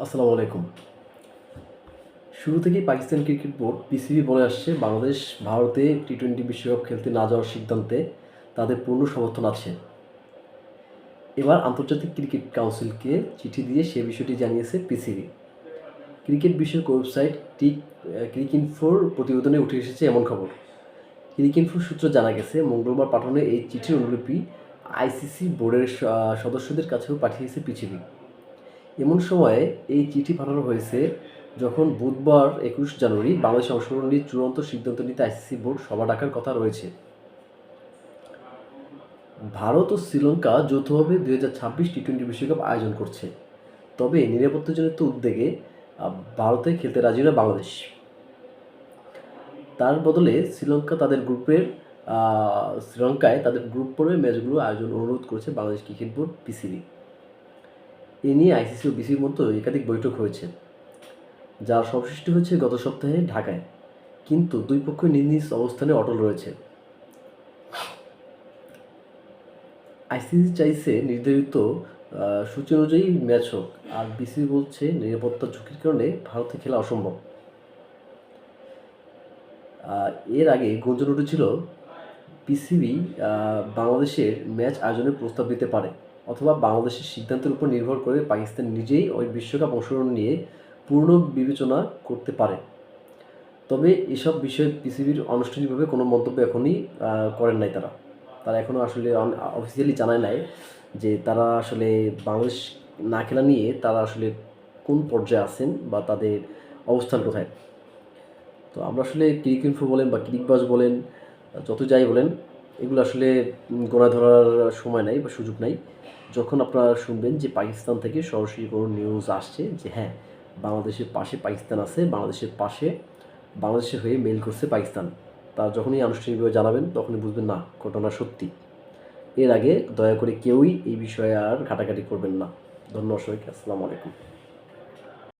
আসসালামু আলাইকুম। শুরু থেকেই পাকিস্তান ক্রিকেট বোর্ড, পিসিবি বলে আসছে, বাংলাদেশ, ভারতে টি টোয়েন্টি বিশ্বকাপ খেলতে না যাওয়ার সিদ্ধান্তে তাদের পূর্ণ সমর্থন আছে। এবার আন্তর্জাতিক ক্রিকেট কাউন্সিলকে চিঠি দিয়ে সে বিষয়টি জানিয়েছে পিসিবি। ক্রিকেট বিষয়ক ওয়েবসাইট টিক ক্রিকইনফোর প্রতিবেদনে উঠে এসেছে এমন খবর। ক্রিকইনফো সূত্র জানা গেছে, মঙ্গলবার পাঠানো এই চিঠির অনুলিপি আইসিসি বোর্ডের সদস্যদের কাছেও পাঠিয়েছে পিসিবি। এমন সময়ে এই চিঠি পাঠানো হয়েছে যখন বুধবার একুশ জানুয়ারি বাংলাদেশ অংশগ্রহণ নিয়ে চূড়ান্ত সিদ্ধান্ত নিতে আইসিসি বোর্ড সভা ডাকার কথা রয়েছে। ভারত ও শ্রীলঙ্কা যৌথভাবে দুই হাজার ছাব্বিশ টি টোয়েন্টি বিশ্বকাপ আয়োজন করছে। তবে নিরাপত্তাজনিত উদ্বেগে আহ, ভারতে খেলতে রাজি নয় বাংলাদেশ। তার বদলে শ্রীলঙ্কা তাদের গ্রুপের শ্রীলঙ্কায় তাদের গ্রুপ পর্বে ম্যাচগুলো আয়োজন অনুরোধ করেছে বাংলাদেশ ক্রিকেট বোর্ড পিসিবি। এ নিয়ে আইসিসি ও বিসির মধ্যে একাধিক বৈঠক হয়েছে, যার সবসৃষ্টি হয়েছে গত সপ্তাহে ঢাকায়। কিন্তু দুই পক্ষই নিজ নিজ অবস্থানে অটল রয়েছে। আইসিসি চাইছে নির্ধারিত সূচি অনুযায়ী ম্যাচ হোক, আর বিসিবি বলছে নিরাপত্তার ঝুঁকির কারণে ভারতে খেলা অসম্ভব। এর আগে গুঞ্জন উঠেছিল পিসিবি বাংলাদেশের ম্যাচ আয়োজনের প্রস্তাব দিতে পারে। অথবা বাংলাদেশের সিদ্ধান্তের উপর নির্ভর করে পাকিস্তান নিজেই ওই বিশ্বকাপ অংশগ্রহণ নিয়ে পূর্ণ বিবেচনা করতে পারে। তবে এসব বিষয়ে পিসিবির আনুষ্ঠানিকভাবে কোনো মন্তব্য এখনই করেন নাই তারা। তারা এখনও আসলে অফিসিয়ালি জানায় নাই যে তারা আসলে বাংলাদেশ না খেলা নিয়ে তারা আসলে কোন পর্যায়ে আছেন বা তাদের অবস্থান কোথায়। তো আমরা আসলে ক্রিক ইনফো বলেন বা ক্রিকবাজ বলেন, যত যাই বলেন, এগুলো আসলে গোনা ধরার সময় নাই বা সুযোগ নাই। যখন আপনারা শুনবেন যে পাকিস্তান থেকে সরাসরি কোনো নিউজ আসছে যে হ্যাঁ বাংলাদেশের পাশে পাকিস্তান আছে, বাংলাদেশের পাশে বাংলাদেশের হয়ে মেল করছে পাকিস্তান তা যখনই আনুষ্ঠানিকভাবে জানাবেন, তখনই বুঝবেন না, ঘটনা সত্যি। এর আগে দয়া করে কেউই এই বিষয়ে আর ঘাটাঘাটি করবেন না। ধন্যবাদ সবাইকে, আসসালামু আলাইকুম।